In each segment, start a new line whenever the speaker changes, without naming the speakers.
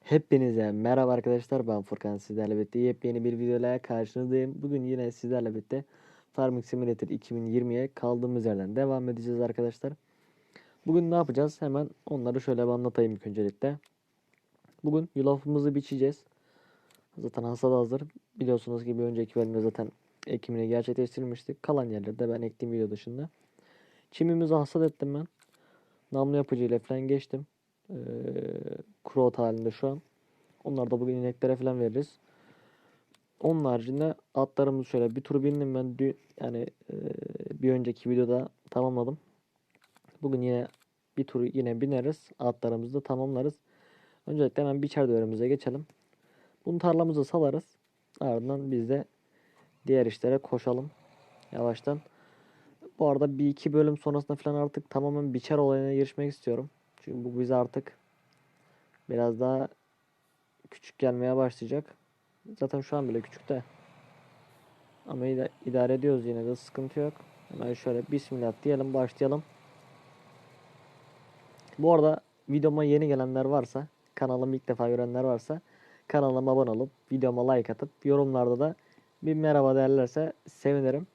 Hepinize merhaba arkadaşlar ben Furkan sizlerle birlikte yepyeni bir videoyla karşınızdayım. Bugün yine sizlerle birlikte Farming Simulator 2020'ye kaldığımız yerden devam edeceğiz arkadaşlar. Bugün ne yapacağız? Hemen onları şöyle bir anlatayım ilk öncelikle. Bugün yulafımızı biçeceğiz. Zaten hasat hazır. Biliyorsunuz ki bir önceki bölümde zaten ekimini gerçekleştirmiştik. Kalan yerlerde ben ektiğim video dışında. Çimimizi hasat ettim ben. Namlu yapıcıyla falan geçtim. Ee, kuru ot halinde şu an. Onlar da bugün ineklere falan veririz. Onun haricinde atlarımızı şöyle bir tur bindim ben dü- yani e, bir önceki videoda tamamladım. Bugün yine bir tur yine bineriz. Atlarımızı da tamamlarız. Öncelikle hemen biçer dövrümüze geçelim. Bunu tarlamıza salarız. Ardından biz de diğer işlere koşalım. Yavaştan. Bu arada bir iki bölüm sonrasında falan artık tamamen biçer olayına girişmek istiyorum. Çünkü bu bize artık biraz daha küçük gelmeye başlayacak. Zaten şu an bile küçük de. Ama ida- idare ediyoruz yine de sıkıntı yok. Hemen şöyle bismillah diyelim başlayalım. Bu arada videoma yeni gelenler varsa, kanalımı ilk defa görenler varsa kanalıma abone olup videoma like atıp yorumlarda da bir merhaba derlerse sevinirim.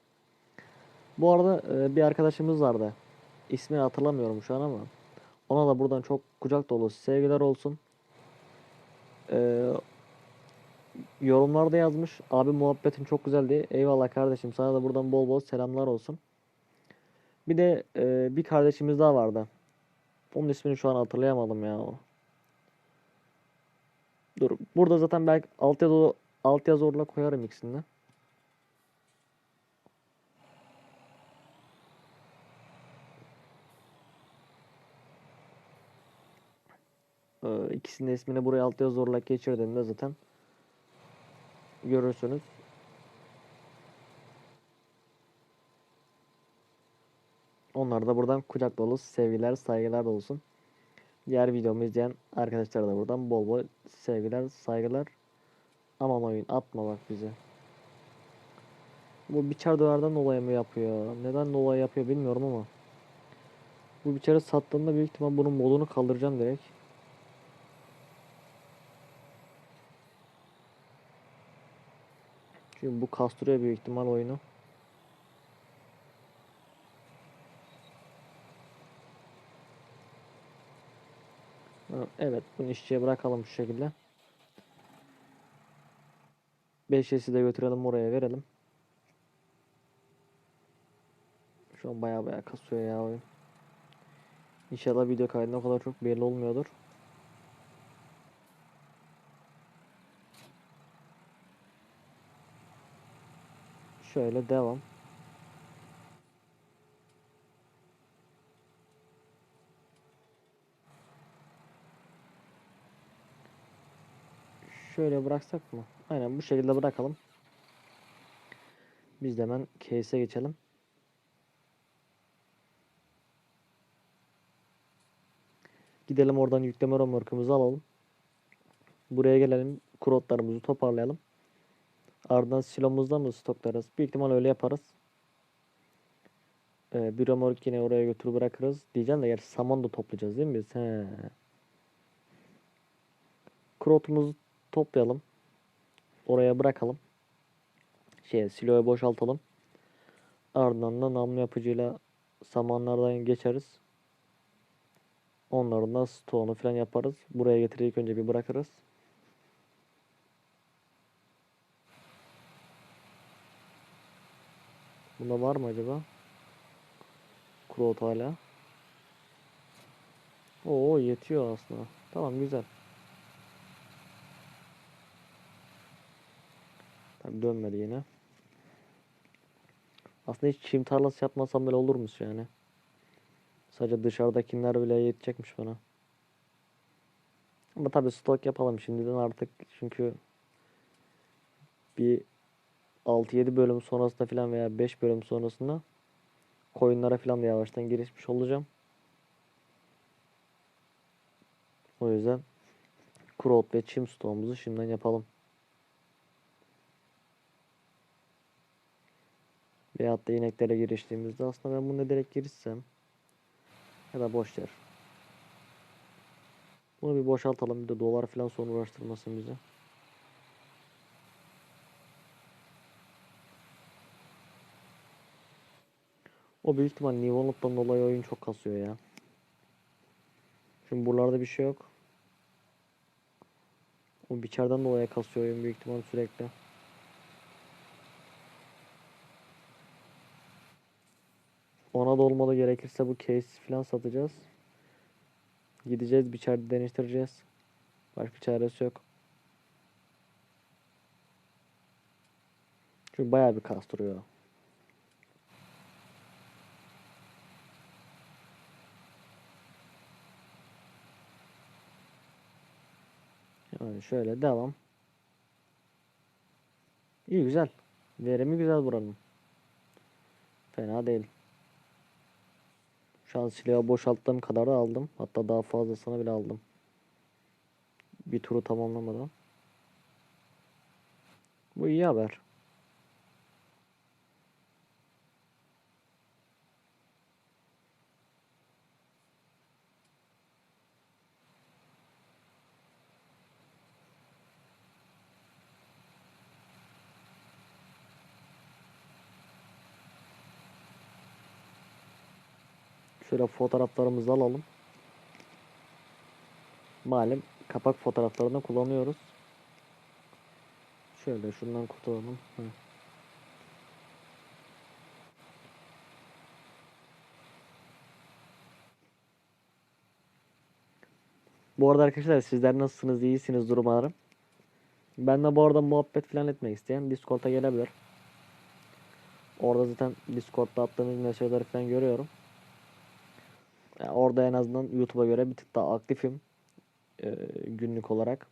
Bu arada e, bir arkadaşımız vardı. İsmini hatırlamıyorum şu an ama ona da buradan çok kucak dolu sevgiler olsun. Ee, yorumlarda yazmış. Abi muhabbetin çok güzeldi. Eyvallah kardeşim. Sana da buradan bol bol selamlar olsun. Bir de e, bir kardeşimiz daha vardı. Onun ismini şu an hatırlayamadım ya. Dur. Burada zaten belki alt yazı alt yazı orla koyarım ikisini. Ee, ikisinin ismini buraya alt yazı olarak geçirdiğimde zaten görürsünüz. Onlar da buradan kucak dolu sevgiler, saygılar olsun. Diğer videomu izleyen arkadaşlar da buradan bol bol sevgiler, saygılar. Aman oyun atma bak bize. Bu biçer döverden dolayı mı yapıyor? Neden dolayı yapıyor bilmiyorum ama. Bu biçeri sattığında büyük ihtimal bunun modunu kaldıracağım direkt. Çünkü bu kastırıyor büyük ihtimal oyunu. Evet, bunu işçiye bırakalım şu şekilde. 5'esi de götürelim oraya verelim. Şu an baya baya kasıyor ya oyun. İnşallah video kaydında o kadar çok belli olmuyordur. Şöyle devam. Şöyle bıraksak mı? Aynen bu şekilde bırakalım. Biz de hemen case'e geçelim. Gidelim oradan yükleme romorkumuzu alalım. Buraya gelelim. Kurotlarımızı toparlayalım. Ardından silomuzda mı stoklarız? Büyük ihtimal öyle yaparız. Ee, bir romork yine oraya götür bırakırız. Diyeceğim de gerçi saman da toplayacağız değil mi biz? He. Krotumuzu toplayalım. Oraya bırakalım. Şey, siloya boşaltalım. Ardından da namlu yapıcıyla samanlardan geçeriz. Onların da stoğunu falan yaparız. Buraya getirip önce bir bırakırız. Bunda var mı acaba? Krot hala. Oo yetiyor aslında. Tamam güzel. Tabii dönmedi yine. Aslında hiç çim tarlası yapmasam bile olurmuş yani. Sadece dışarıdakiler bile yetecekmiş bana. Ama tabii stok yapalım şimdiden artık çünkü bir 6-7 bölüm sonrasında falan veya 5 bölüm sonrasında koyunlara falan da yavaştan girişmiş olacağım. O yüzden kuru ot ve çim stoğumuzu şimdiden yapalım. Veyahut da ineklere giriştiğimizde aslında ben bunu direkt girişsem ya da boş yer. Bunu bir boşaltalım bir de dolar falan sonra uğraştırmasın bize. O büyük ihtimal Holland'dan dolayı oyun çok kasıyor ya. Şimdi buralarda bir şey yok. O biçerden dolayı kasıyor oyun büyük ihtimal sürekli. Ona da olmalı gerekirse bu case falan satacağız. Gideceğiz biçerde deniştireceğiz. Başka çaresi yok. Çünkü bayağı bir kastırıyor. Yani şöyle devam. İyi güzel. Verimi güzel buranın. Fena değil. Şu an silahı boşalttığım kadar da aldım. Hatta daha fazlasını bile aldım. Bir turu tamamlamadan. Bu iyi haber. Şöyle fotoğraflarımızı alalım. Malum kapak fotoğraflarını kullanıyoruz. Şöyle şundan kurtulalım. Hı. Bu arada arkadaşlar sizler nasılsınız? İyisiniz umarım. Ben de bu arada muhabbet falan etmek isteyen Discord'a gelebilir. Orada zaten Discord'da attığınız mesajları falan görüyorum. Yani orada en azından YouTube'a göre bir tık daha aktifim. Ee, günlük olarak.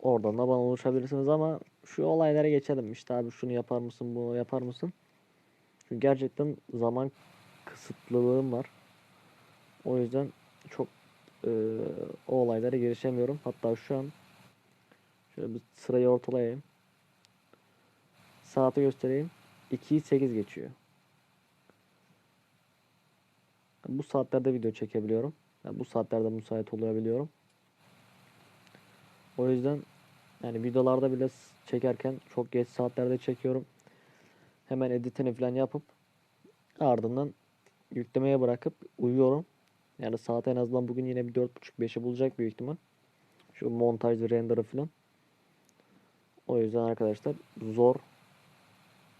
Oradan da bana ulaşabilirsiniz ama şu olaylara geçelim. İşte abi şunu yapar mısın, bunu yapar mısın? Çünkü gerçekten zaman kısıtlılığım var. O yüzden çok e, o olaylara girişemiyorum. Hatta şu an şöyle bir sırayı ortalayayım. Saati göstereyim. 2'yi 8 geçiyor. Bu saatlerde video çekebiliyorum. Yani bu saatlerde müsait olabiliyorum. O yüzden yani videolarda bile çekerken çok geç saatlerde çekiyorum. Hemen editini falan yapıp ardından yüklemeye bırakıp uyuyorum. Yani saat en azından bugün yine bir 4.30-5'i bulacak büyük ihtimal. Şu montaj ve render'ı falan. O yüzden arkadaşlar zor.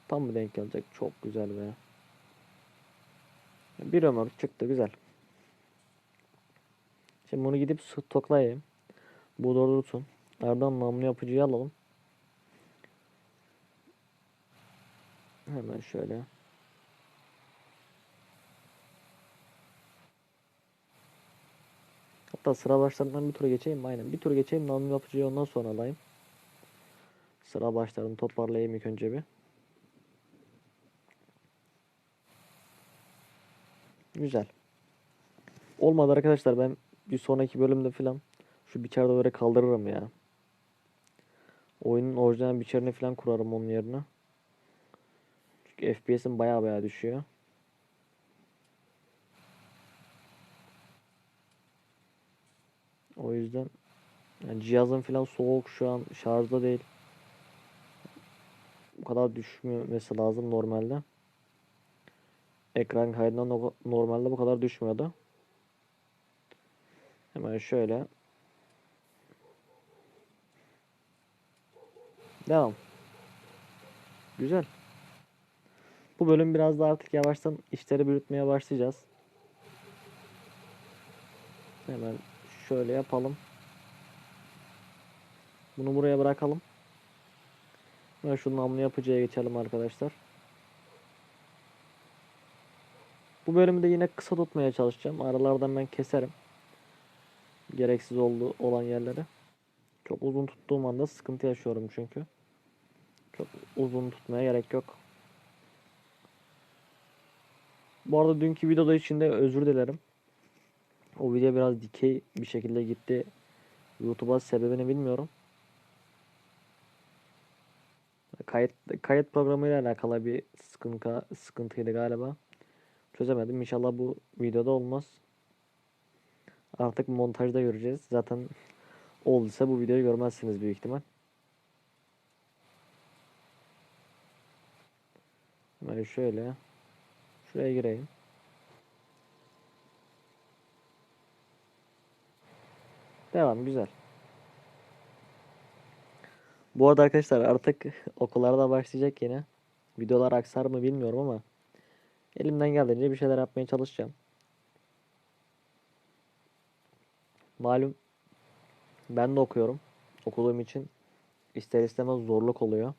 Tam mı denk gelecek? Çok güzel be. Bir ömür çıktı güzel. Şimdi bunu gidip stoklayayım. Bu dursun. Ardından namlu yapıcıyı alalım. Hemen şöyle. Hatta sıra başlarından bir tur geçeyim? Aynen. Bir tur geçeyim namlu yapıcıyı ondan sonra alayım. Sıra başlarını toparlayayım ilk önce bir. Güzel. Olmadı arkadaşlar ben bir sonraki bölümde filan şu biçerde böyle kaldırırım ya. Oyunun orijinal biçerini filan kurarım onun yerine. Çünkü FPS'im baya baya düşüyor. O yüzden yani cihazın filan soğuk şu an şarjda değil. Bu kadar düşmemesi lazım normalde. Ekran kaydından no- normalde bu kadar düşmüyordu. Hemen şöyle. Devam. Güzel. Bu bölüm biraz da artık yavaştan işleri büyütmeye başlayacağız. Hemen şöyle yapalım. Bunu buraya bırakalım. Ve şu namlu yapıcıya geçelim arkadaşlar. Bu bölümü de yine kısa tutmaya çalışacağım. Aralardan ben keserim. Gereksiz olduğu olan yerleri. Çok uzun tuttuğum anda sıkıntı yaşıyorum çünkü. Çok uzun tutmaya gerek yok. Bu arada dünkü videoda içinde özür dilerim. O video biraz dikey bir şekilde gitti. YouTube'a sebebini bilmiyorum. kayıt kayıt programıyla alakalı bir sıkıntı sıkıntıydı galiba. Çözemedim. İnşallah bu videoda olmaz. Artık montajda göreceğiz. Zaten olduysa bu videoyu görmezsiniz büyük ihtimal. Böyle şöyle. Şuraya gireyim. Devam güzel. Bu arada arkadaşlar artık okullarda başlayacak yine. Videolar aksar mı bilmiyorum ama elimden geldiğince bir şeyler yapmaya çalışacağım. Malum ben de okuyorum. Okuduğum için ister istemez zorluk oluyor.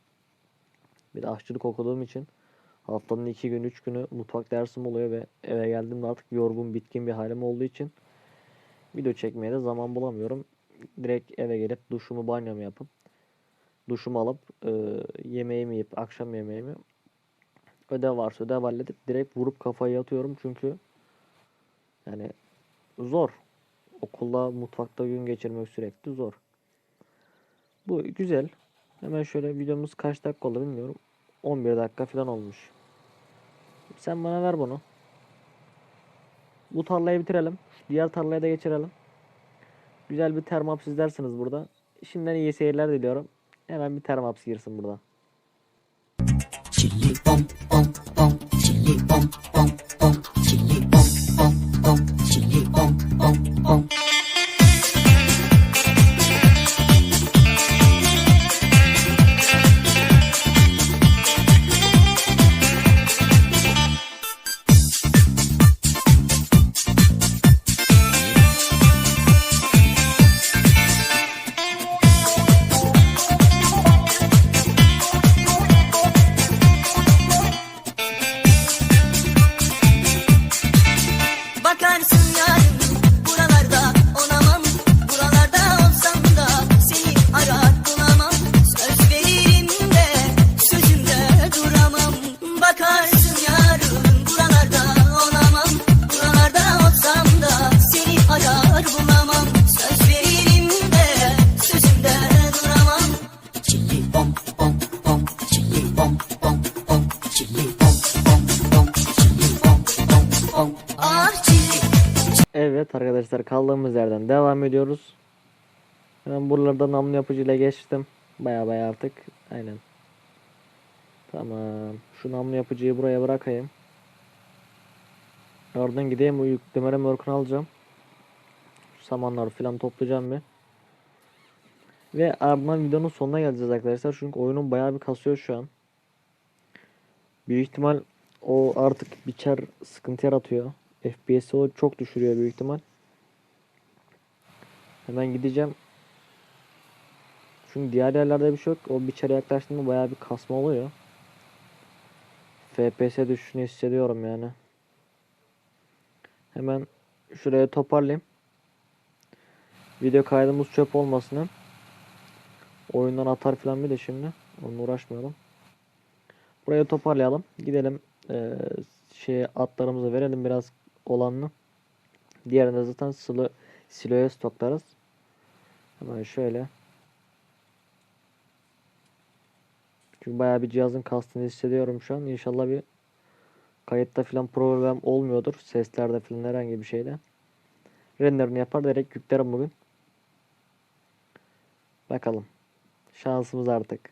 Bir de aşçılık okuduğum için haftanın iki gün üç günü mutfak dersim oluyor ve eve geldiğimde artık yorgun bitkin bir halim olduğu için video çekmeye de zaman bulamıyorum. Direkt eve gelip duşumu banyomu yapıp duşumu alıp e, yemeğimi yiyip akşam yemeğimi ödev varsa ödev halledip direkt vurup kafayı yatıyorum çünkü yani zor. Okulda mutfakta gün geçirmek sürekli zor. Bu güzel. Hemen şöyle videomuz kaç dakika oldu bilmiyorum. 11 dakika falan olmuş. Sen bana ver bunu. Bu tarlayı bitirelim. Diğer tarlaya da geçirelim. Güzel bir termaps izlersiniz burada. Şimdiden iyi seyirler diliyorum. Hemen bir termaps girsin burada.
Chili bom bom, bom bom
ediyoruz. Hemen buralarda namlu yapıcıyla geçtim. Baya baya artık. Aynen. Tamam. Şu namlu yapıcıyı buraya bırakayım. Oradan gideyim o yüklemere mörkünü alacağım. Şu samanları falan toplayacağım bir. Ve ardından videonun sonuna geleceğiz arkadaşlar. Çünkü oyunun bayağı bir kasıyor şu an. Büyük ihtimal o artık biçer sıkıntı yaratıyor. FPS'i o çok düşürüyor büyük ihtimal. Hemen gideceğim. Çünkü diğer yerlerde bir şey yok. O biçere yaklaştığında bayağı bir kasma oluyor. FPS düşüşünü hissediyorum yani. Hemen şuraya toparlayayım. Video kaydımız çöp olmasın. Oyundan atar falan bir de şimdi. Onunla uğraşmayalım. Burayı toparlayalım. Gidelim eee şeye atlarımızı verelim biraz olanını. Diğerinde zaten silo, siloya stoklarız. Hemen şöyle. Çünkü bayağı bir cihazın kastını hissediyorum şu an. İnşallah bir kayıtta falan problem olmuyordur. Seslerde falan herhangi bir şeyde. Renderini yapar direkt yüklerim bugün. Bakalım. Şansımız artık.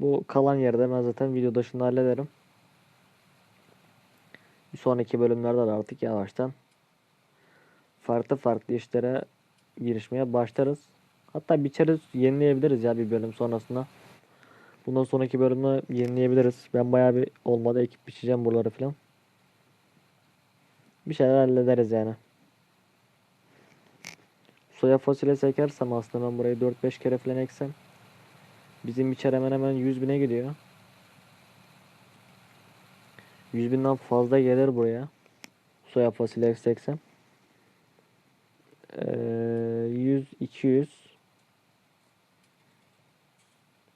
Bu kalan yerde ben zaten video dışında hallederim. Bir sonraki bölümlerde de artık yavaştan farklı farklı işlere girişmeye başlarız. Hatta biçeriz yenileyebiliriz ya bir bölüm sonrasında. Bundan sonraki bölümde yenileyebiliriz. Ben bayağı bir olmadı ekip biçeceğim buraları falan. Bir şeyler hallederiz yani. Soya fasulyesi ekersem aslında ben burayı 4-5 kere falan eksem. Bizim biçer hemen hemen 100 bine gidiyor. 100 binden fazla gelir buraya. Soya fasulye eksem. Ee, 100 200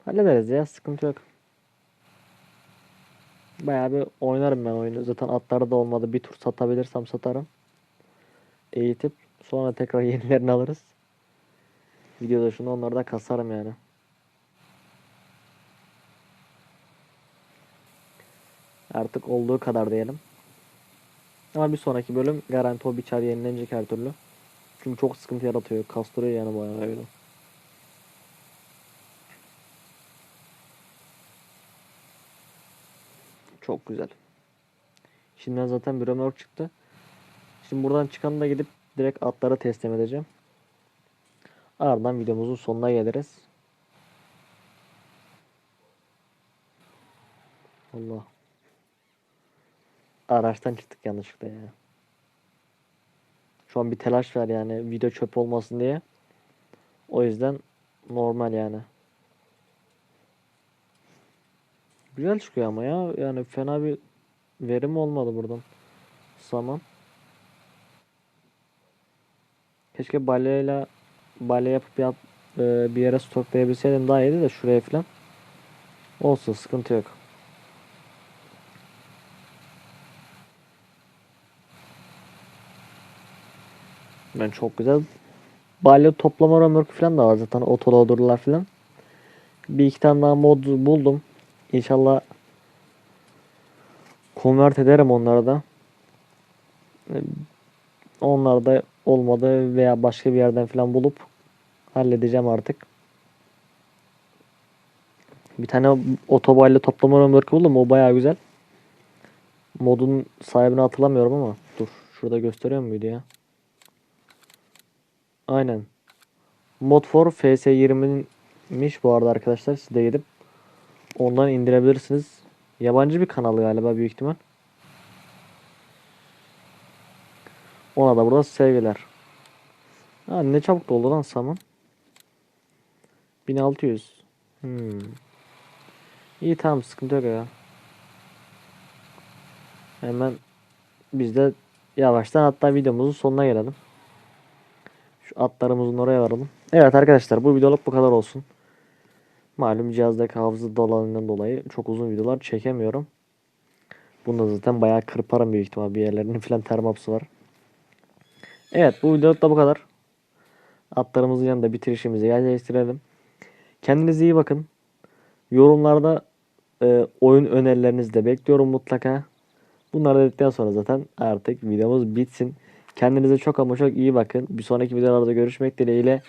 hallederiz ya sıkıntı yok. Bayağı bir oynarım ben oyunu. Zaten atları da olmadı. Bir tur satabilirsem satarım. Eğitip sonra tekrar yenilerini alırız. Videoda şunu onları da kasarım yani. Artık olduğu kadar diyelim. Ama bir sonraki bölüm garanti o biçer yenilenecek her türlü. Çünkü çok sıkıntı yaratıyor. Kastırıyor yani bayağı öyle. Çok güzel. Şimdiden zaten bir römork çıktı. Şimdi buradan çıkanı da gidip direkt atlara teslim edeceğim. Ardından videomuzun sonuna geliriz. Allah. Araçtan çıktık yanlışlıkla ya. Şu an bir telaş var yani video çöp olmasın diye. O yüzden normal yani. Güzel çıkıyor ama ya. Yani fena bir verim olmadı buradan. Saman. Keşke balyayla balya yapıp yap, e, bir yere stoklayabilseydim daha iyiydi de şuraya falan. Olsun sıkıntı yok. Ben çok güzel balya toplama römorku falan da var zaten otoloadurlar falan. Bir iki tane daha mod buldum. İnşallah convert ederim onları da. Onlar da olmadı veya başka bir yerden falan bulup halledeceğim artık. Bir tane otobayla toplama römorku buldum. O baya güzel. Modun sahibini hatırlamıyorum ama dur şurada gösteriyor muydu ya? Aynen. Mod for FS20'miş bu arada arkadaşlar. Siz de gidip ondan indirebilirsiniz. Yabancı bir kanalı galiba büyük ihtimal. Ona da burada sevgiler. Ha, ne çabuk doldu lan saman. 1600. Hmm. İyi tamam sıkıntı yok ya. Hemen biz de yavaştan hatta videomuzun sonuna gelelim. Şu atlarımızın oraya varalım. Evet arkadaşlar bu videoluk bu kadar olsun. Malum cihazdaki hafıza dolanından dolayı çok uzun videolar çekemiyorum. Bunda zaten bayağı kırparım büyük ihtimal bir yerlerinin filan termapsı var. Evet bu videoluk da bu kadar. Atlarımızın yanında bitirişimizi yerleştirelim. Kendinize iyi bakın. Yorumlarda e, oyun önerilerinizi de bekliyorum mutlaka. Bunları dedikten sonra zaten artık videomuz bitsin. Kendinize çok ama çok iyi bakın. Bir sonraki videolarda görüşmek dileğiyle.